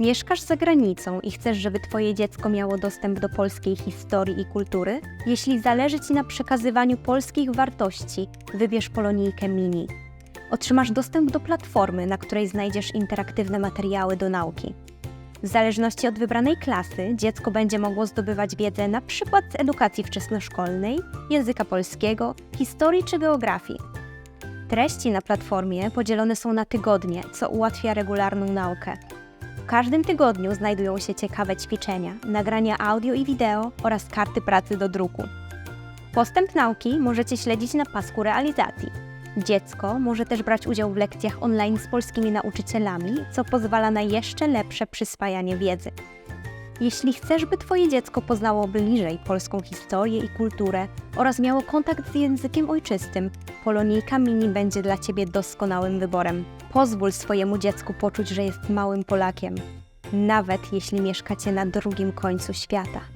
Mieszkasz za granicą i chcesz, żeby Twoje dziecko miało dostęp do polskiej historii i kultury? Jeśli zależy Ci na przekazywaniu polskich wartości, wybierz Polonijkę Mini. Otrzymasz dostęp do platformy, na której znajdziesz interaktywne materiały do nauki. W zależności od wybranej klasy, dziecko będzie mogło zdobywać wiedzę przykład z edukacji wczesnoszkolnej, języka polskiego, historii czy geografii. Treści na platformie podzielone są na tygodnie, co ułatwia regularną naukę. W każdym tygodniu znajdują się ciekawe ćwiczenia, nagrania audio i wideo oraz karty pracy do druku. Postęp nauki możecie śledzić na pasku realizacji. Dziecko może też brać udział w lekcjach online z polskimi nauczycielami, co pozwala na jeszcze lepsze przyswajanie wiedzy. Jeśli chcesz, by Twoje dziecko poznało bliżej polską historię i kulturę oraz miało kontakt z językiem ojczystym, Polonijka Mini będzie dla Ciebie doskonałym wyborem. Pozwól swojemu dziecku poczuć, że jest małym Polakiem, nawet jeśli mieszkacie na drugim końcu świata.